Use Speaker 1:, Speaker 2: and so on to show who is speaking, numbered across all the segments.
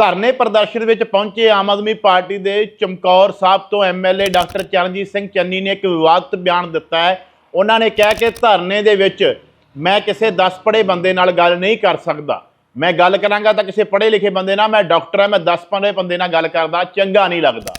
Speaker 1: ਧਰਨੇ ਪ੍ਰਦਰਸ਼ਨ ਵਿੱਚ ਪਹੁੰਚੇ ਆਮ ਆਦਮੀ ਪਾਰਟੀ ਦੇ ਚਮਕੌਰ ਸਾਹਿਬ ਤੋਂ ਐਮਐਲਏ ਡਾਕਟਰ ਚਰਨਜੀਤ ਸਿੰਘ ਚੰਨੀ ਨੇ ਇੱਕ ਵਿਵਾਦਤ ਬਿਆਨ ਦਿੱਤਾ ਹੈ। ਉਹਨਾਂ ਨੇ ਕਿਹਾ ਕਿ ਧਰਨੇ ਦੇ ਵਿੱਚ ਮੈਂ ਕਿਸੇ 10 ਪੜ੍ਹੇ ਬੰਦੇ ਨਾਲ ਗੱਲ ਨਹੀਂ ਕਰ ਸਕਦਾ। ਮੈਂ ਗੱਲ ਕਰਾਂਗਾ ਤਾਂ ਕਿਸੇ ਪੜ੍ਹੇ ਲਿਖੇ ਬੰਦੇ ਨਾਲ ਮੈਂ ਡਾਕਟਰ ਹਾਂ, ਮੈਂ 10 ਪੜ੍ਹੇ ਬੰਦੇ ਨਾਲ ਗੱਲ ਕਰਦਾ, ਚੰਗਾ ਨਹੀਂ ਲੱਗਦਾ।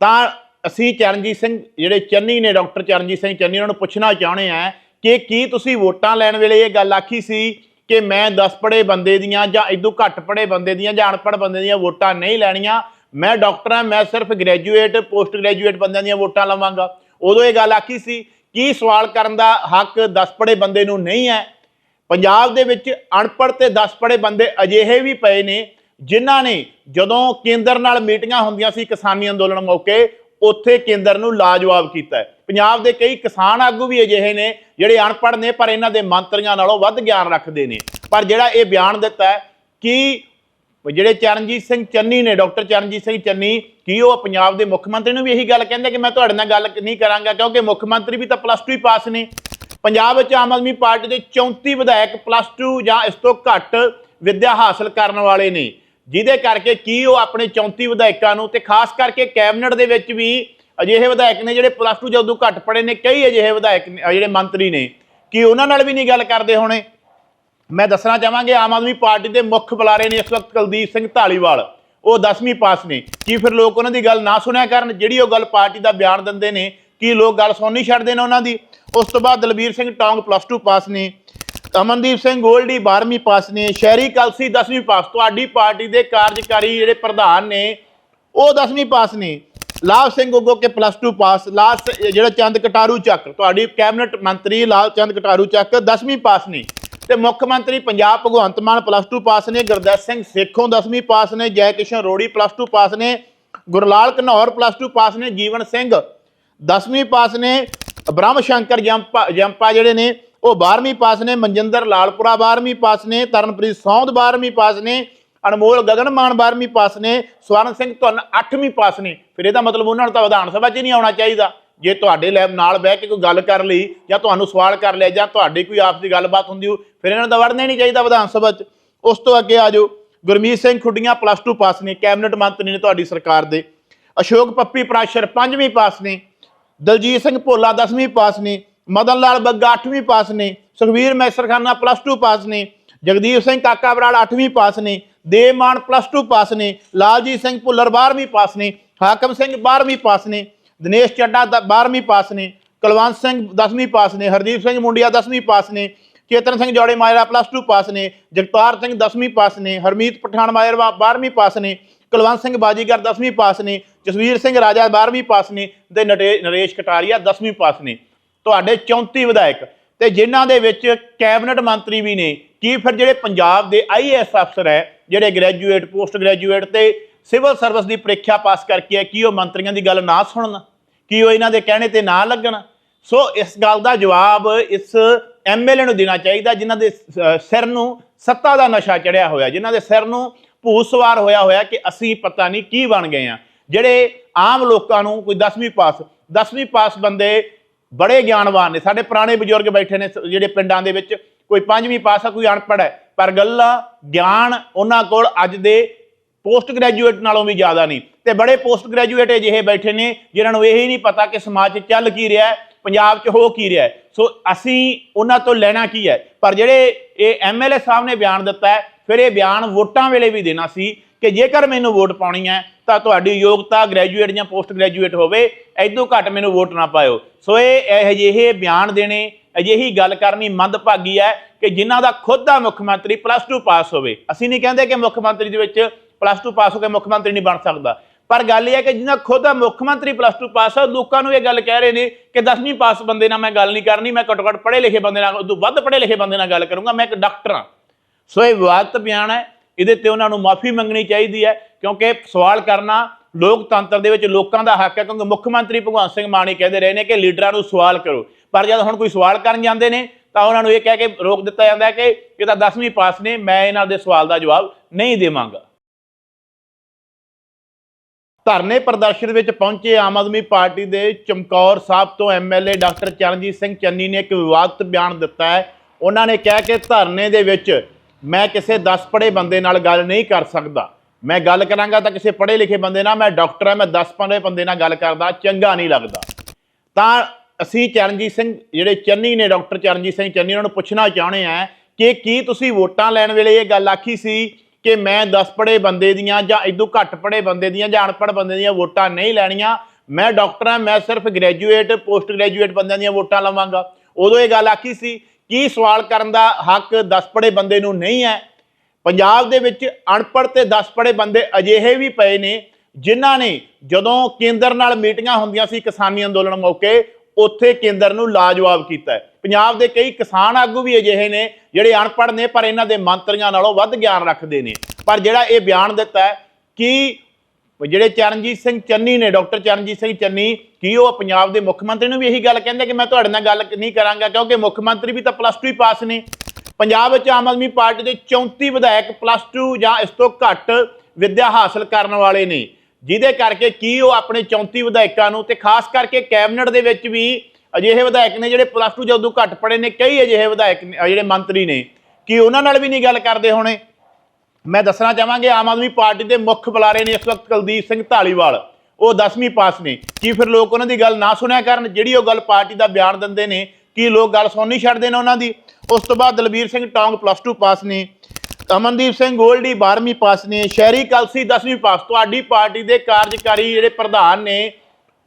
Speaker 1: ਤਾਂ ਅਸੀਂ ਚਰਨਜੀਤ ਸਿੰਘ, ਜਿਹੜੇ ਚੰਨੀ ਨੇ ਡਾਕਟਰ ਚਰਨਜੀਤ ਸਿੰਘ ਚੰਨੀ, ਉਹਨਾਂ ਨੂੰ ਪੁੱਛਣਾ ਚਾਹੁੰਦੇ ਆ ਕਿ ਕੀ ਤੁਸੀਂ ਵੋਟਾਂ ਲੈਣ ਵੇਲੇ ਇਹ ਗੱਲ ਆਖੀ ਸੀ ਕਿ ਮੈਂ 10 ਪੜ੍ਹੇ ਬੰਦੇ ਦੀਆਂ ਜਾਂ ਇਦੋਂ ਘੱਟ ਪੜ੍ਹੇ ਬੰਦੇ ਦੀਆਂ ਜਾਂ ਅਨਪੜ੍ਹ ਬੰਦੇ ਦੀਆਂ ਵੋਟਾਂ ਨਹੀਂ ਲੈਣੀਆਂ। ਮੈਂ ਡਾਕਟਰ ਹਾਂ, ਮੈਂ ਸਿਰਫ ਗ੍ਰੈਜੂਏਟ ਪੋਸਟ ਗ੍ਰੈਜੂਏਟ ਬੰਦਿਆਂ ਦੀਆਂ ਵੋਟਾਂ ਲਵਾਂਗਾ। ਉਦੋਂ ਇਹ ਗੱਲ ਆਖੀ ਸੀ, ਕੀ ਸਵਾਲ ਕਰਨ ਦਾ ਹੱਕ 10 ਪੜ੍ਹੇ ਬੰਦੇ ਨੂੰ ਨਹੀਂ ਹੈ? ਪੰਜਾਬ ਦੇ ਵਿੱਚ ਅਨਪੜ੍ਹ ਤੇ 10 ਪੜ੍ਹੇ ਬੰਦੇ ਅਜਿਹੇ ਵੀ ਪਏ ਨੇ, ਜਿਨ੍ਹਾਂ ਨੇ ਜਦੋਂ ਕੇਂਦਰ ਨਾਲ ਮੀਟਿੰਗਾਂ ਹੁੰਦੀਆਂ ਸੀ ਕਿਸਾਨੀ ਅੰਦੋਲਨ ਮੌਕੇ ਉੱਥੇ ਕੇਂਦਰ ਨੂੰ ਲਾਜਵਾਬ ਕੀਤਾ ਹੈ। ਪੰਜਾਬ ਦੇ ਕਈ ਕਿਸਾਨ ਆਗੂ ਵੀ ਅਜਿਹੇ ਨੇ, ਜਿਹੜੇ ਅਨਪੜ੍ਹ ਨੇ, ਪਰ ਇਹਨਾਂ ਦੇ ਮੰਤਰੀਆਂ ਨਾਲੋਂ ਵੱਧ ਗਿਆਨ ਰੱਖਦੇ ਨੇ। ਪਰ ਜਿਹੜਾ ਇਹ ਬਿਆਨ ਦਿੱਤਾ ਹੈ ਕਿ ਜਿਹੜੇ ਚਰਨਜੀਤ ਸਿੰਘ ਚੰਨੀ ਨੇ, ਡਾਕਟਰ ਚਰਨਜੀਤ ਸਿੰਘ ਚੰਨੀ, ਕੀ ਉਹ ਪੰਜਾਬ ਦੇ ਮੁੱਖ ਮੰਤਰੀ ਨੂੰ ਵੀ ਇਹੀ ਗੱਲ ਕਹਿੰਦੇ ਕਿ ਮੈਂ ਤੁਹਾਡੇ ਨਾਲ ਗੱਲ ਨਹੀਂ ਕਰਾਂਗਾ, ਕਿਉਂਕਿ ਮੁੱਖ ਮੰਤਰੀ ਵੀ ਤਾਂ ਪਲੱਸ 2 ਹੀ ਪਾਸ ਨੇ। ਪੰਜਾਬ ਵਿੱਚ ਆਮ ਆਦਮੀ ਪਾਰਟੀ ਦੇ 34 ਵਿਧਾਇਕ ਪਲੱਸ 2 ਜਾਂ ਇਸ ਤੋਂ ਘੱਟ ਵਿੱਦਿਆ ਹਾਸਲ ਕਰਨ ਵਾਲੇ ਨੇ। ਜਿਹਦੇ ਕਰਕੇ ਕੀ ਉਹ ਆਪਣੇ 34 ਵਿਧਾਇਕਾਂ ਨੂੰ ਤੇ ਖਾਸ ਕਰਕੇ ਕੈਬਨਿਟ ਦੇ ਵਿੱਚ ਵੀ ਅਜਿਹੇ ਵਿਧਾਇਕ ਨੇ ਜਿਹੜੇ ਪਲੱਸ 2 ਜਦੋਂ ਘੱਟ ਪੜ੍ਹੇ ਨੇ, ਕਈ ਅਜਿਹੇ ਵਿਧਾਇਕ ਨੇ- ਜਿਹੜੇ ਮੰਤਰੀ ਨੇ, ਕਿ ਉਹਨਾਂ ਨਾਲ ਵੀ ਨਹੀਂ ਗੱਲ ਕਰਦੇ ਹੋਣੇ? ਮੈਂ ਦੱਸਣਾ ਚਾਹਾਂਗੇ, ਆਮ ਆਦਮੀ ਪਾਰਟੀ ਦੇ ਮੁੱਖ ਬੁਲਾਰੇ ਨੇ ਇਸ ਵਕਤ ਕੁਲਦੀਪ ਸਿੰਘ ਢਾਲੀਵਾਲ ਉਹ 10ਵੀਂ ਪਾਸ ਨੇ। ਕੀ ਫਿਰ ਲੋਕ ਉਹਨਾਂ ਦੀ ਗੱਲ ਨਾ ਸੁਣਿਆ ਕਰਨ? ਜਿਹੜੀ ਉਹ ਗੱਲ ਪਾਰਟੀ ਦਾ ਬਿਆਨ ਦਿੰਦੇ ਨੇ, ਕੀ ਲੋਕ ਗੱਲ ਸੁਣਨੀ ਛੱਡਦੇ ਨੇ ਉਹਨਾਂ ਦੀ? ਉਸ ਤੋਂ ਬਾਅਦ ਦਲਬੀਰ ਸਿੰਘ ਟੌਂਗ ਪਲੱਸ 2 ਪਾਸ ਨੇ। ਅਮਨਦੀਪ ਸਿੰਘ ਗੋਲਡੀ 12ਵੀਂ ਪਾਸ ਨੇ। ਸ਼ਹਿਰੀ ਕਲਸੀ 10ਵੀਂ ਪਾਸ। ਤੁਹਾਡੀ ਪਾਰਟੀ ਦੇ ਕਾਰਜਕਾਰੀ ਜਿਹੜੇ ਪ੍ਰਧਾਨ ਨੇ, ਉਹ 10ਵੀਂ ਪਾਸ ਨੇ। ਲਾਭ ਸਿੰਘ ਗੋਗੋ ਕੇ ਪਲੱਸ 2 ਪਾਸ। ਲਾਸ ਜਿਹੜਾ ਚੰਦ ਕਟਾਰੂ ਚੱਕ, ਤੁਹਾਡੀ ਕੈਬਨਿਟ ਮੰਤਰੀ ਲਾਲ ਚੰਦ ਕਟਾਰੂ ਚੱਕ 10ਵੀਂ ਪਾਸ ਨੇ। ਤੇ ਮੁੱਖ ਮੰਤਰੀ ਪੰਜਾਬ ਭਗਵੰਤ ਮਾਨ ਪਲੱਸ 2 ਪਾਸ ਨੇ। ਗੁਰਦੇਵ ਸਿੰਘ ਸੇਖੋਂ 10ਵੀਂ ਪਾਸ ਨੇ। ਜੈ ਕਿਸ਼ਨ ਰੋੜੀ ਪਲੱਸ 2 ਪਾਸ ਨੇ। ਗੁਰਲਾਲ ਘਨੌਰ ਪਲੱਸ 2 ਪਾਸ ਨੇ। ਜੀਵਨ ਸਿੰਘ 10ਵੀਂ ਪਾਸ ਨੇ। ਬ੍ਰਹਮ ਸ਼ੰਕਰ ਜੰਪਾ ਜੰਪਾ ਜਿਹੜੇ ਨੇ ਉਹ 12ਵੀਂ ਪਾਸ ਨੇ, ਮਨਜਿੰਦਰ ਲਾਲਪੁਰਾ 12ਵੀਂ ਪਾਸ ਨੇ, ਤਰਨਪ੍ਰੀਤ ਸੌਂਦ 12ਵੀਂ ਪਾਸ ਨੇ, ਅਨਮੋਲ ਗਗਨਮਾਨ 12ਵੀਂ ਪਾਸ ਨੇ, ਸਵਰਨ ਸਿੰਘ ਧੁੰਨ 8ਵੀਂ ਪਾਸ ਨੇ। ਫਿਰ ਇਹਦਾ ਮਤਲਬ ਉਹਨਾਂ ਨੂੰ ਤਾਂ ਵਿਧਾਨ ਸਭਾ 'ਚ ਹੀ ਨਹੀਂ ਆਉਣਾ ਚਾਹੀਦਾ। ਜੇ ਤੁਹਾਡੇ ਲੈਬ ਨਾਲ ਬਹਿ ਕੇ ਕੋਈ ਗੱਲ ਕਰ ਲਈ, ਜਾਂ ਤੁਹਾਨੂੰ ਸਵਾਲ ਕਰ ਲਿਆ, ਜਾਂ ਤੁਹਾਡੀ ਕੋਈ ਆਪਸੀ ਗੱਲਬਾਤ ਹੁੰਦੀ ਹੋ ਫਿਰ ਇਹਨਾਂ ਨੂੰ ਤਾਂ ਵੜਨਾ ਨਹੀਂ ਚਾਹੀਦਾ ਵਿਧਾਨ ਸਭਾ 'ਚ। ਉਸ ਤੋਂ ਅੱਗੇ ਆ ਜਾਓ। ਗੁਰਮੀਤ ਸਿੰਘ ਖੁੱਡੀਆਂ ਪਲੱਸ 2 ਪਾਸ ਨੇ, ਕੈਬਨਿਟ ਮੰਤਰੀ ਨੇ ਤੁਹਾਡੀ ਸਰਕਾਰ ਦੇ। ਅਸ਼ੋਕ ਪੱਪੀ ਪ੍ਰਾਸ਼ਰ 5ਵੀਂ ਪਾਸ ਨੇ। ਦਲਜੀਤ ਸਿੰਘ ਭੋਲਾ 10ਵੀਂ ਪਾਸ ਨੇ। ਮਦਨ ਲਾਲ ਬੱਗਾ 8ਵੀਂ ਪਾਸ ਨੇ ਸੁਖਵੀਰ ਮੈਸਰਖਾਨਾ ਪਲੱਸ 2 ਪਾਸ ਨੇ ਜਗਦੀਪ ਸਿੰਘ ਕਾਕਾ ਬਰਾੜ 8ਵੀਂ ਪਾਸ ਨੇ ਦੇਵਮਾਨ ਪਲੱਸ 2 ਪਾਸ ਨੇ ਲਾਲਜੀਤ ਸਿੰਘ ਭੁੱਲਰ 12ਵੀਂ ਪਾਸ ਨੇ ਹਾਕਮ ਸਿੰਘ 12ਵੀਂ ਪਾਸ ਨੇ ਦਿਨੇਸ਼ ਚੱਡਾ 12ਵੀਂ ਪਾਸ ਨੇ ਕੁਲਵੰਤ ਸਿੰਘ 10ਵੀਂ ਪਾਸ ਨੇ ਹਰਦੀਪ ਸਿੰਘ ਮੁੰਡਿਆ 10ਵੀਂ ਪਾਸ ਨੇ ਚੇਤਨ ਸਿੰਘ ਜੋੜੇ ਮਾਜਰਾ ਪਲੱਸ 2 ਪਾਸ ਨੇ ਜਗਤਾਰ ਸਿੰਘ 10ਵੀਂ ਪਾਸ ਨੇ ਹਰਮੀਤ ਪਠਾਨ ਮਾਜਰਾ 12ਵੀਂ ਪਾਸ ਨੇ ਕੁਲਵੰਤ ਸਿੰਘ ਬਾਜੀਗਰ 10ਵੀਂ ਪਾਸ ਨੇ ਜਸਵੀਰ ਸਿੰਘ ਰਾਜਾ 12ਵੀਂ ਪਾਸ ਨੇ ਤੇ ਨਟੇ- ਨਰੇਸ਼ ਕਟਾਰੀਆ 10ਵੀਂ ਪਾਸ ਨੇ ਤੁਹਾਡੇ 34 ਵਿਧਾਇਕ। ਤੇ ਜਿਨ੍ਹਾਂ ਦੇ ਵਿੱਚ ਕੈਬਨਿਟ ਮੰਤਰੀ ਵੀ ਨੇ, ਕੀ ਫਿਰ ਜਿਹੜੇ ਪੰਜਾਬ ਦੇ ਆਈਐਸ ਅਫਸਰ ਹੈ, ਜਿਹੜੇ ਗ੍ਰੈਜੂਏਟ, ਪੋਸਟ ਗ੍ਰੈਜੂਏਟ ਤੇ ਸਿਵਲ ਸਰਵਿਸ ਦੀ ਪ੍ਰੀਖਿਆ ਪਾਸ ਕਰਕੇ ਹੈ, ਕੀ ਉਹ ਮੰਤਰੀਆਂ ਦੀ ਗੱਲ ਨਾ ਸੁਣਨ? ਕੀ ਉਹ ਇਹਨਾਂ ਦੇ ਕਹਿਣੇ ਤੇ ਨਾ ਲੱਗਣ? ਸੋ ਇਸ ਗੱਲ ਦਾ ਜਵਾਬ ਇਸ ਐਮਐਲਏ ਨੂੰ ਦੇਣਾ ਚਾਹੀਦਾ, ਜਿਨ੍ਹਾਂ ਦੇ ਸਿਰ ਨੂੰ ਸੱਤਾ ਦਾ ਨਸ਼ਾ ਚੜਿਆ ਹੋਇਆ, ਜਿਨ੍ਹਾਂ ਦੇ ਸਿਰ ਨੂੰ ਭੂਸਵਾਰ ਹੋਇਆ ਹੋਇਆ ਕਿ ਅਸੀਂ ਪਤਾ ਨਹੀਂ ਕੀ ਬਣ ਗਏ ਆ ਜਿਹੜੇ ਆਮ ਲੋਕਾਂ ਨੂੰ ਕੋਈ 10ਵੀਂ ਪਾਸ 10ਵੀਂ ਪਾਸ ਬੰਦੇ ਬੜੇ ਗਿਆਨਵਾਨ ਨੇ, ਸਾਡੇ ਪੁਰਾਣੇ ਬਜ਼ੁਰਗ ਬੈਠੇ ਨੇ ਸ- ਜਿਹੜੇ ਪਿੰਡਾਂ ਦੇ ਵਿੱਚ, ਕੋਈ ਪੰਜਵੀਂ ਪਾਸ ਆ, ਕੋਈ ਅਨਪੜ੍ਹ ਹੈ, ਪਰ ਗੱਲਾਂ, ਗਿਆਨ ਉਹਨਾਂ ਕੋਲ ਅੱਜ ਦੇ ਪੋਸਟ ਗ੍ਰੈਜੂਏਟ ਨਾਲੋਂ ਵੀ ਜ਼ਿਆਦਾ ਨਹੀਂ ਤੇ ਬੜੇ ਪੋਸਟ ਗ੍ਰੈਜੂਏਟ ਅਜਿਹੇ ਬੈਠੇ ਨੇ, ਜਿਨ੍ਹਾਂ ਨੂੰ ਇਹ ਹੀ ਨਹੀਂ ਪਤਾ ਕਿ ਸਮਾਜ 'ਚ ਚੱਲ ਕੀ ਰਿਹਾ ਹੈ, ਪੰਜਾਬ 'ਚ ਹੋ ਕੀ ਰਿਹਾ ਹੈ। ਸੋ ਅਸੀਂ ਉਹਨਾਂ ਤੋਂ ਲੈਣਾ ਕੀ ਹੈ? ਪਰ ਜਿਹੜੇ ਇਹ ਐਮਐਲਏ ਸਾਹਿਬ ਨੇ ਬਿਆਨ ਦਿੱਤਾ ਹੈ, ਫਿਰ ਇਹ ਬਿਆਨ ਵੋਟਾਂ ਵੇਲੇ ਵੀ ਦੇਣਾ ਸੀ। ਕਿ ਜੇਕਰ ਮੈਨੂੰ ਵੋਟ ਪਾਉਣੀ ਹੈ ਤਾਂ ਤੁਹਾਡੀ ਯੋਗਤਾ ਗ੍ਰੈਜੂਏਟ ਜਾਂ ਪੋਸਟ ਗ੍ਰੈਜੂਏਟ ਹੋਵੇ ਐਦੋਂ ਘੱਟ ਮੈਨੂੰ ਵੋਟ ਨਾ ਪਾਇਓ। ਸੋ ਇਹ ਇਹ ਜਿਹੇ ਬਿਆਨ ਦੇਣੇ, ਅਜਿਹੀ ਗੱਲ ਕਰਨੀ ਮੰਦਭਾਗੀ ਹੈ ਕਿ ਜਿਨ੍ਹਾਂ ਦਾ ਖੁਦ ਦਾ ਮੁੱਖ ਮੰਤਰੀ ਪਲੱਸ 2 ਪਾਸ ਹੋਵੇ। ਅਸੀਂ ਨਹੀਂ ਕਹਿੰਦੇ ਕਿ ਮੁੱਖ ਮੰਤਰੀ ਦੇ ਵਿੱਚ ਪਲੱਸ 2 ਪਾਸ ਹੋ ਕੇ ਮੁੱਖ ਮੰਤਰੀ ਨਹੀਂ ਬਣ ਸਕਦਾ। ਪਰ ਗੱਲ ਇਹ ਹੈ ਕਿ ਜਿਨ੍ਹਾਂ ਖੁਦ ਦਾ ਮੁੱਖ ਮੰਤਰੀ ਪਲੱਸ 2 ਪਾਸ ਹੈ ਲੋਕਾਂ ਨੂੰ ਇਹ ਗੱਲ ਕਹਿ ਰਹੇ ਨੇ ਕਿ 10ਵੀਂ ਪਾਸ ਬੰਦੇ ਨਾਲ ਮੈਂ ਗੱਲ ਨਹੀਂ ਕਰਨੀ, ਮੈਂ ਘੱਟੋ ਘੱਟ ਪੜ੍ਹੇ ਲਿਖੇ ਬੰਦੇ ਨਾਲ, ਉਦੋਂ ਵੱਧ ਪੜ੍ਹੇ ਲਿਖੇ ਬੰਦੇ ਨਾਲ ਗੱਲ ਕਰੂੰਗਾ, ਮੈਂ ਇੱਕ ਡਾਕਟਰ ਹਾਂ। ਸੋ ਇਹ ਵਿਵਾਦਤ ਬਿਆਨ ਹੈ ਇਹਦੇ ਤੇ ਉਹਨਾਂ ਨੂੰ ਮਾਫੀ ਮੰਗਣੀ ਚਾਹੀਦੀ ਹੈ, ਕਿਉਂਕਿ ਸਵਾਲ ਕਰਨਾ ਲੋਕਤੰਤਰ ਦੇ ਵਿੱਚ ਲੋਕਾਂ ਦਾ ਹੱਕ ਹੈ, ਕਿਉਂਕਿ ਮੁੱਖ ਮੰਤਰੀ ਭਗਵੰਤ ਸਿੰਘ ਮਾਨ ਹੀ ਕਹਿੰਦੇ ਰਹੇ ਨੇ ਕਿ ਲੀਡਰਾਂ ਨੂੰ ਸਵਾਲ ਕਰੋ। ਪਰ ਜਦ ਹੁਣ ਕੋਈ ਸਵਾਲ ਕਰਨ ਜਾਂਦੇ ਨੇ, ਤਾਂ ਉਹਨਾਂ ਨੂੰ ਇਹ ਕਹਿ ਕੇ ਰੋਕ ਦਿੱਤਾ ਜਾਂਦਾ ਹੈ ਕਿ ਇਹ ਤਾਂ 10ਵੀਂ ਪਾਸ ਨੇ, ਮੈਂ ਇਹਨਾਂ ਦੇ ਸਵਾਲ ਦਾ ਜਵਾਬ ਨਹੀਂ ਦੇਵਾਂਗਾ। ਧਰਨੇ ਪ੍ਰਦਰਸ਼ਨ ਵਿੱਚ ਪਹੁੰਚੇ ਆਮ ਆਦਮੀ ਪਾਰਟੀ ਦੇ ਚਮਕੌਰ ਸਾਹਿਬ ਤੋਂ ਐਮਐਲਏ ਡਾਕਟਰ ਚਰਨਜੀਤ ਸਿੰਘ ਚੰਨੀ ਨੇ ਇੱਕ ਵਿਵਾਦਤ ਬਿਆਨ ਦਿੱਤਾ ਹੈ। ਉਹਨਾਂ ਨੇ ਕਿਹਾ ਕਿ ਧਰਨੇ ਦੇ ਵਿੱਚ ਮੈਂ ਕਿਸੇ 10 ਪੜ੍ਹੇ ਬੰਦੇ ਨਾਲ ਗੱਲ ਨਹੀਂ ਕਰ ਸਕਦਾ। ਮੈਂ ਗੱਲ ਕਰਾਂਗਾ ਤਾਂ ਕਿਸੇ ਪੜ੍ਹੇ ਲਿਖੇ ਬੰਦੇ ਨਾਲ, ਮੈਂ ਡਾਕਟਰ ਹਾਂ, ਮੈਂ 10 15 ਬੰਦੇ ਨਾਲ ਗੱਲ ਕਰਦਾ, ਚੰਗਾ ਨਹੀਂ ਲੱਗਦਾ। ਤਾਂ ਅਸੀਂ ਚਰਨਜੀਤ ਸਿੰਘ, ਜਿਹੜੇ ਚੰਨੀ ਨੇ ਡਾਕਟਰ ਚਰਨਜੀਤ ਸਿੰਘ ਚੰਨੀ, ਉਹਨਾਂ ਨੂੰ ਪੁੱਛਣਾ ਚਾਹੁੰਦੇ ਆ ਕਿ ਕੀ ਤੁਸੀਂ ਵੋਟਾਂ ਲੈਣ ਵੇਲੇ ਇਹ ਗੱਲ ਆਖੀ ਸੀ ਕਿ ਮੈਂ 10 ਪੜ੍ਹੇ ਬੰਦੇ ਦੀਆਂ ਜਾਂ ਇਦੋਂ ਘੱਟ ਪੜ੍ਹੇ ਬੰਦੇ ਦੀਆਂ ਜਾਂ ਅਨਪੜ੍ਹ ਬੰਦੇ ਦੀਆਂ ਵੋਟਾਂ ਨਹੀਂ ਲੈਣੀਆਂ? ਮੈਂ ਡਾਕਟਰ ਹਾਂ, ਮੈਂ ਸਿਰਫ ਗ੍ਰੈਜੂਏਟ ਪੋਸਟ ਗ੍ਰੈਜੂਏਟ ਬੰਦਿਆਂ ਦੀਆਂ ਵੋਟਾਂ ਲਵਾਂਗਾ। ਉਦੋਂ ਇਹ ਗੱਲ ਆਖੀ ਸੀ ਕੀ ਸਵਾਲ ਕਰਨ ਦਾ ਹੱਕ 10 ਪੜੇ ਬੰਦੇ ਨੂੰ ਨਹੀਂ ਹੈ? ਪੰਜਾਬ ਦੇ ਵਿੱਚ ਅਨਪੜ੍ਹ ਤੇ 10 ਪੜੇ ਬੰਦੇ ਅਜਿਹੇ ਵੀ ਪਏ ਨੇ ਜਿਨ੍ਹਾਂ ਨੇ ਜਦੋਂ ਕੇਂਦਰ ਨਾਲ ਮੀਟਿੰਗਾਂ ਹੁੰਦੀਆਂ ਸੀ ਕਿਸਾਨੀ ਅੰਦੋਲਨ ਮੌਕੇ, ਉੱਥੇ ਕੇਂਦਰ ਨੂੰ ਲਾਜਵਾਬ ਕੀਤਾ ਹੈ। ਪੰਜਾਬ ਦੇ ਕਈ ਕਿਸਾਨ ਆਗੂ ਵੀ ਅਜਿਹੇ ਨੇ ਜਿਹੜੇ ਅਨਪੜ੍ਹ ਨੇ ਪਰ ਇਹਨਾਂ ਦੇ ਮੰਤਰੀਆਂ ਨਾਲੋਂ ਵੱਧ ਗਿਆਨ ਰੱਖਦੇ ਨੇ। ਪਰ ਜਿਹੜਾ ਇਹ ਬਿਆਨ ਦਿੱਤਾ ਕਿ ਜਿਹੜੇ ਚਰਨਜੀਤ ਸਿੰਘ ਚੰਨੀ ਨੇ, ਡਾਕਟਰ ਚਰਨਜੀਤ ਸਿੰਘ ਚੰਨੀ, ਕੀ ਉਹ ਪੰਜਾਬ ਦੇ ਮੁੱਖ ਮੰਤਰੀ ਨੂੰ ਵੀ ਇਹੀ ਗੱਲ ਕਹਿੰਦੇ ਕਿ ਮੈਂ ਤੁਹਾਡੇ ਨਾਲ ਗੱਲ ਨਹੀਂ ਕਰਾਂਗਾ, ਕਿਉਂਕਿ ਮੁੱਖ ਮੰਤਰੀ ਵੀ ਤਾਂ ਪਲੱਸ 2 ਹੀ ਪਾਸ ਨੇ। ਪੰਜਾਬ ਵਿੱਚ ਆਮ ਆਦਮੀ ਪਾਰਟੀ ਦੇ 34 ਵਿਧਾਇਕ ਪਲੱਸ 2 ਜਾਂ ਇਸ ਤੋਂ ਘੱਟ ਵਿੱਦਿਆ ਹਾਸਲ ਕਰਨ ਵਾਲੇ ਨੇ। ਜਿਹਦੇ ਕਰਕੇ ਕੀ ਉਹ ਆਪਣੇ 34 ਵਿਧਾਇਕਾਂ ਨੂੰ ਤੇ ਖਾਸ ਕਰਕੇ ਕੈਬਨਿਟ ਦੇ ਵਿੱਚ ਵੀ ਅਜਿਹੇ ਵਿਧਾਇਕ ਨੇ ਜਿਹੜੇ ਪਲੱਸ 2 ਜਦੋਂ ਘੱਟ ਪੜ੍ਹੇ ਨੇ, ਕਈ ਅਜਿਹੇ ਵਿਧਾਇਕ ਨੇ- ਜਿਹੜੇ ਮੰਤਰੀ ਨੇ, ਕੀ ਉਹਨਾਂ ਨਾਲ ਵੀ ਨਹੀਂ ਗੱਲ ਕਰਦੇ ਹੋਣੇ? ਮੈਂ ਦੱਸਣਾ ਚਾਹਾਂਗੇ, ਆਮ ਆਦਮੀ ਪਾਰਟੀ ਦੇ ਮੁੱਖ ਬੁਲਾਰੇ ਨੇ ਇਸ ਵਕਤ ਕੁਲਦੀਪ ਸਿੰਘ ਢਾਲੀਵਾਲ ਉਹ 10ਵੀਂ ਪਾਸ ਨੇ। ਕੀ ਫਿਰ ਲੋਕ ਉਹਨਾਂ ਦੀ ਗੱਲ ਨਾ ਸੁਣਿਆ ਕਰਨ? ਜਿਹੜੀ ਉਹ ਗੱਲ ਪਾਰਟੀ ਦਾ ਬਿਆਨ ਦਿੰਦੇ ਨੇ, ਕੀ ਲੋਕ ਗੱਲ ਸੁਣਨੀ ਛੱਡਦੇ ਨੇ ਉਹਨਾਂ ਦੀ? ਉਸ ਤੋਂ ਬਾਅਦ ਦਲਬੀਰ ਸਿੰਘ ਟੌਂਗ ਪਲੱਸ 2 ਪਾਸ ਨੇ। ਅਮਨਦੀਪ ਸਿੰਘ ਗੋਲਡੀ 12ਵੀਂ ਪਾਸ ਨੇ। ਸ਼ਹਿਰੀ ਕਲਸੀ 10ਵੀਂ ਪਾਸ। ਤੁਹਾਡੀ ਪਾਰਟੀ ਦੇ ਕਾਰਜਕਾਰੀ ਜਿਹੜੇ ਪ੍ਰਧਾਨ ਨੇ,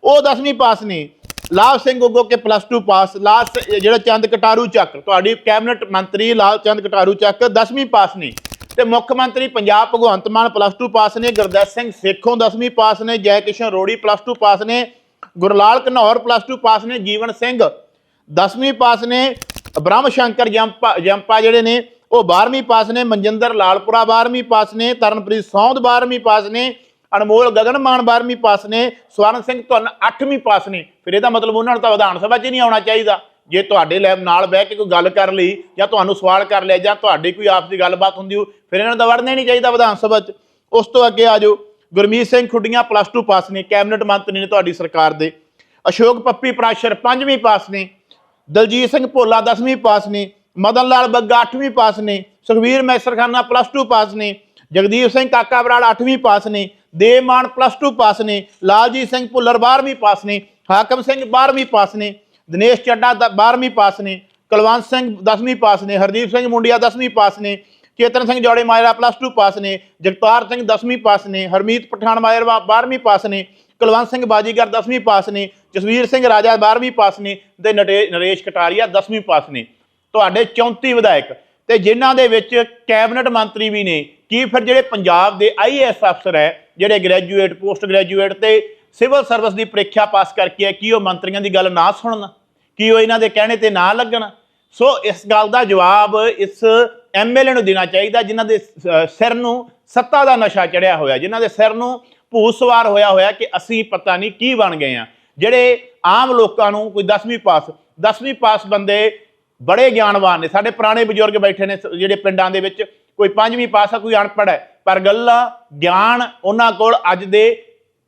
Speaker 1: ਉਹ 10ਵੀਂ ਪਾਸ ਨੇ। Labh Singh Ugoke plus 2 pass. Last ਜਿਹੜਾ ਚੰਦ ਕਟਾਰੂ ਚੱਕ। ਤੁਹਾਡੀ ਕੈਬਨਿਟ ਮੰਤਰੀ ਲਾਲ ਚੰਦ ਕਟਾਰੂ ਚੱਕ 10ਵੀਂ ਪਾਸ ਨੇ। ਤੇ ਮੁੱਖ ਮੰਤਰੀ ਪੰਜਾਬ ਭਗਵੰਤ ਮਾਨ ਪਲੱਸ 2 ਪਾਸ ਨੇ, ਗੁਰਦੇਵ ਸਿੰਘ ਸੇਖੋਂ 10ਵੀਂ ਪਾਸ ਨੇ, ਜੈ ਕਿਸ਼ਨ ਰੋੜੀ ਪਲੱਸ 2 ਪਾਸ ਨੇ, ਗੁਰਲਾਲ ਘਨੌਰ ਪਲੱਸ 2 ਪਾਸ ਨੇ, ਜੀਵਨ ਸਿੰਘ 10ਵੀਂ ਪਾਸ ਨੇ ਬ੍ਰਹਮ ਸ਼ੰਕਰ ਜੰਪਾ ਜੰਪਾ ਜਿਹੜੇ ਨੇ, ਉਹ 12ਵੀਂ ਪਾਸ ਨੇ, ਮਨਜਿੰਦਰ ਲਾਲਪੁਰਾ 12ਵੀਂ ਪਾਸ ਨੇ, ਤਰਨਪ੍ਰੀਤ ਸੌਂਦ 12ਵੀਂ ਪਾਸ ਨੇ, ਅਨਮੋਲ ਗਗਨਮਾਨ 12ਵੀਂ ਪਾਸ ਨੇ, ਸਵਰਨ ਸਿੰਘ ਧੁੰਨ 8ਵੀਂ ਪਾਸ ਨੇ। ਫਿਰ ਇਹਦਾ ਮਤਲਬ ਉਹਨਾਂ ਨੂੰ ਤਾਂ ਵਿਧਾਨ ਸਭਾ 'ਚ ਹੀ ਨਹੀਂ ਆਉਣਾ ਚਾਹੀਦਾ। ਜੇ ਤੁਹਾਡੇ ਲੈਬ ਨਾਲ ਬਹਿ ਕੇ ਕੋਈ ਗੱਲ ਕਰ ਲਈ ਜਾਂ ਤੁਹਾਨੂੰ ਸਵਾਲ ਕਰ ਲਿਆ ਜਾਂ ਤੁਹਾਡੀ ਕੋਈ ਆਪਸੀ ਗੱਲਬਾਤ ਹੁੰਦੀ ਹੋ ਫਿਰ ਇਹਨਾਂ ਦਾ ਵੜਨਾ ਨਹੀਂ ਚਾਹੀਦਾ ਵਿਧਾਨ ਸਭਾ 'ਚ। ਉਸ ਤੋਂ ਅੱਗੇ ਆ ਜਾਓ। ਗੁਰਮੀਤ ਸਿੰਘ ਖੁੱਡੀਆਂ ਪਲੱਸ 2 ਪਾਸ ਨੇ, ਕੈਬਨਿਟ ਮੰਤਰੀ ਨੇ ਤੁਹਾਡੀ ਸਰਕਾਰ ਦੇ। ਅਸ਼ੋਕ ਪੱਪੀ ਪ੍ਰਾਸ਼ਰ 5ਵੀਂ ਪਾਸ ਨੇ, ਦਲਜੀਤ ਸਿੰਘ ਭੋਲਾ 10ਵੀਂ ਪਾਸ ਨੇ, ਮਦਨ ਲਾਲ ਬੱਗਾ 8ਵੀਂ ਪਾਸ ਨੇ, ਸੁਖਵੀਰ ਮੈਸਰਖਾਨਾ ਪਲੱਸ 2 ਪਾਸ ਨੇ, ਜਗਦੀਪ ਸਿੰਘ ਕਾਕਾ ਬਰਾੜ 8ਵੀਂ ਪਾਸ ਨੇ ਦੇਵਮਾਨ ਪਲੱਸ 2 ਪਾਸ ਨੇ, ਲਾਲਜੀਤ ਸਿੰਘ ਭੁੱਲਰ 12ਵੀਂ ਪਾਸ ਨੇ, ਹਾਕਮ ਸਿੰਘ 12ਵੀਂ ਪਾਸ ਨੇ ਦਿਨੇਸ਼ ਚੱਡਾ 12ਵੀਂ ਪਾਸ ਨੇ, ਕੁਲਵੰਤ ਸਿੰਘ 10ਵੀਂ ਪਾਸ ਨੇ, ਹਰਦੀਪ ਸਿੰਘ ਮੁੰਡਿਆ 10ਵੀਂ ਪਾਸ ਨੇ, ਚੇਤਨ ਸਿੰਘ ਜੋੜੇ ਮਾਇਰਾ ਪਲੱਸ 2 ਪਾਸ ਨੇ, ਜਗਤਾਰ ਸਿੰਘ 10ਵੀਂ ਪਾਸ ਨੇ, ਹਰਮੀਤ ਪਠਾਨ ਮਾਇਰ 12ਵੀਂ ਪਾਸ ਨੇ, ਕੁਲਵੰਤ ਸਿੰਘ ਬਾਜੀਗਰ 10ਵੀਂ ਪਾਸ ਨੇ, ਜਸਵੀਰ ਸਿੰਘ ਰਾਜਾ 12ਵੀਂ ਪਾਸ ਨੇ ਤੇ ਨਟੇ- ਨਰੇਸ਼ ਕਟਾਰੀਆ 10ਵੀਂ ਪਾਸ ਨੇ। ਤੁਹਾਡੇ 34 ਵਿਧਾਇਕ ਤੇ ਜਿਨ੍ਹਾਂ ਦੇ ਵਿੱਚ ਕੈਬਨਿਟ ਮੰਤਰੀ ਵੀ ਨੇ, ਕੀ ਫਿਰ ਜਿਹੜੇ ਪੰਜਾਬ ਦੇ ਆਈਏਐਸ ਅਫਸਰ ਹੈ, ਜਿਹੜੇ ਗ੍ਰੈਜੂਏਟ ਪੋਸਟ ਗ੍ਰੈਜੂਏਟ ਤੇ ਸਿਵਲ ਸਰਵਿਸ ਦੀ ਪ੍ਰੀਖਿਆ ਪਾਸ ਕਰਕੇ ਕੀ ਉਹ ਮੰਤਰੀਆਂ ਦੀ ਗੱਲ ਨਾ ਸੁਣਨ? ਕੀ ਉਹ ਇਹਨਾਂ ਦੇ ਕਹਿਣੇ ਤੇ ਨਾ ਲੱਗਣ? ਸੋ ਇਸ ਗੱਲ ਦਾ ਜਵਾਬ ਇਸ ਐਮਐਲਏ ਨੂੰ ਦੇਣਾ ਚਾਹੀਦਾ, ਜਿਨ੍ਹਾਂ ਦੇ ਸਿਰ ਨੂੰ ਸੱਤਾ ਦਾ ਨਸ਼ਾ ਚੜਿਆ ਹੋਇਆ, ਜਿਨ੍ਹਾਂ ਦੇ ਸਿਰ ਨੂੰ ਭੂਸਵਾਰ ਹੋਇਆ ਹੋਇਆ ਕਿ ਅਸੀਂ ਪਤਾ ਨਹੀਂ ਕੀ ਬਣ ਗਏ ਆ ਜਿਹੜੇ ਆਮ ਲੋਕਾਂ ਨੂੰ ਕੋਈ 10ਵੀਂ ਪਾਸ 10ਵੀਂ ਪਾਸ ਬੰਦੇ ਬੜੇ ਗਿਆਨਵਾਨ ਨੇ, ਸਾਡੇ ਪੁਰਾਣੇ ਬਜ਼ੁਰਗ ਬੈਠੇ ਨੇ ਜਿਹੜੇ ਪਿੰਡਾਂ ਦੇ ਵਿੱਚ, ਕੋਈ ਪੰਜਵੀਂ ਪਾਸ ਆ, ਕੋਈ ਅਨਪੜ੍ਹ ਹੈ, ਪਰ ਗੱਲਾਂ, ਗਿਆਨ ਉਹਨਾਂ ਕੋਲ ਅੱਜ ਦੇ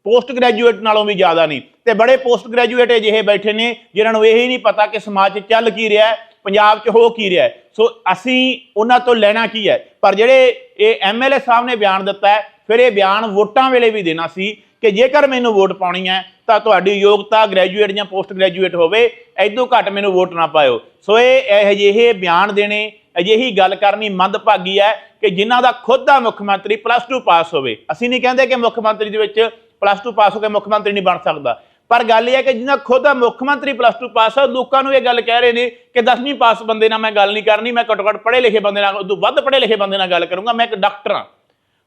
Speaker 1: ਪੋਸਟ ਗ੍ਰੈਜੂਏਟ ਨਾਲੋਂ ਵੀ ਜ਼ਿਆਦਾ ਨਹੀਂ। ਤੇ ਬੜੇ ਪੋਸਟ ਗ੍ਰੈਜੂਏਟ ਅਜਿਹੇ ਬੈਠੇ ਨੇ, ਜਿਨ੍ਹਾਂ ਨੂੰ ਇਹ ਹੀ ਨਹੀਂ ਪਤਾ ਕਿ ਸਮਾਜ 'ਚ ਚੱਲ ਕੀ ਰਿਹਾ ਹੈ, ਪੰਜਾਬ 'ਚ ਹੋ ਕੀ ਰਿਹਾ ਸੋ ਅਸੀਂ ਉਹਨਾਂ ਤੋਂ ਲੈਣਾ ਕੀ ਹੈ? ਪਰ ਜਿਹੜੇ ਇਹ ਐਮਐਲਏ ਸਾਹਿਬ ਨੇ ਬਿਆਨ ਦਿੱਤਾ ਹੈ, ਫਿਰ ਇਹ ਬਿਆਨ ਵੋਟਾਂ ਵੇਲੇ ਵੀ ਦੇਣਾ ਸੀ ਕਿ ਜੇਕਰ ਮੈਨੂੰ ਵੋਟ ਪਾਉਣੀ ਹੈ, ਤਾਂ ਤੁਹਾਡੀ ਯੋਗਤਾ ਗ੍ਰੈਜੂਏਟ ਜਾਂ ਪੋਸਟ ਗ੍ਰੈਜੂਏਟ ਹੋਵੇ ਐਦੋਂ ਘੱਟ ਮੈਨੂੰ ਵੋਟ ਨਾ ਪਾਇਓ। ਸੋ ਇਹ ਇਹ ਅਜਿਹੇ ਬਿਆਨ ਦੇਣੇ, ਅਜਿਹੀ ਗੱਲ ਕਰਨੀ ਮੰਦਭਾਗੀ ਹੈ ਕਿ ਜਿਨ੍ਹਾਂ ਦਾ ਖੁਦ ਦਾ ਮੁੱਖ ਮੰਤਰੀ ਪਲੱਸ 2 ਪਾਸ ਹੋਵੇ। ਅਸੀਂ ਨਹੀਂ ਕਹਿੰਦੇ ਕਿ ਮੁੱਖ ਮੰਤਰੀ ਦੇ ਵਿੱਚ ਪਲੱਸ 2 ਪਾਸ ਹੋ ਕੇ ਮੁੱਖ ਮੰਤਰੀ ਨਹੀਂ ਬਣ ਸਕਦਾ। ਪਰ ਗੱਲ ਇਹ ਹੈ ਕਿ ਜਿਹਨਾਂ ਖੁਦ ਮੁੱਖ ਮੰਤਰੀ ਪਲੱਸ 2 ਪਾਸ ਹੈ ਲੋਕਾਂ ਨੂੰ ਇਹ ਗੱਲ ਕਹਿ ਰਹੇ ਨੇ ਕਿ 10ਵੀਂ ਪਾਸ ਬੰਦੇ ਨਾਲ ਮੈਂ ਗੱਲ ਨਹੀਂ ਕਰਨੀ, ਮੈਂ ਘੱਟੋ ਘੱਟ ਪੜ੍ਹੇ ਲਿਖੇ ਬੰਦੇ ਨਾਲ ਉਦੋਂ ਵੱਧ ਪੜ੍ਹੇ ਲਿਖੇ ਬੰਦੇ ਨਾਲ ਗੱਲ ਕਰੂੰਗਾ, ਮੈਂ ਇੱਕ ਡਾਕਟਰ ਹਾਂ।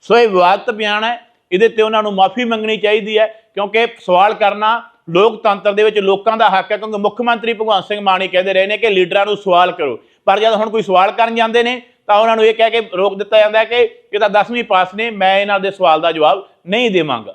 Speaker 1: ਸੋ ਇਹ ਵਿਵਾਦਤ ਬਿਆਨ ਹੈ, ਇਹਦੇ ਤੇ ਉਹਨਾਂ ਨੂੰ ਮਾਫੀ ਮੰਗਣੀ ਚਾਹੀਦੀ ਹੈ, ਕਿਉਂਕਿ ਸਵਾਲ ਕਰਨਾ ਲੋਕਤੰਤਰ ਦੇ ਵਿੱਚ ਲੋਕਾਂ ਦਾ ਹੱਕ ਹੈ, ਕਿਉਂਕਿ ਮੁੱਖ ਮੰਤਰੀ ਭਗਵੰਤ ਸਿੰਘ ਮਾਨ ਹੀ ਕਹਿੰਦੇ ਰਹੇ ਨੇ ਕਿ ਲੀਡਰਾਂ ਨੂੰ ਸਵਾਲ ਕਰੋ। ਪਰ ਜਦ ਹੁਣ ਕੋਈ ਸਵਾਲ ਕਰਨ ਜਾਂਦੇ ਨੇ, ਤਾਂ ਉਹਨਾਂ ਨੂੰ ਇਹ ਕਹਿ ਕੇ ਰੋਕ ਦਿੱਤਾ ਜਾਂਦਾ ਕਿ ਇਹ ਤਾਂ 10ਵੀਂ ਪਾਸ ਨੇ, ਮੈਂ ਇਹਨਾਂ ਦੇ ਸਵਾਲ ਦਾ ਜਵਾਬ ਨਹੀਂ ਦੇਵਾਂਗਾ।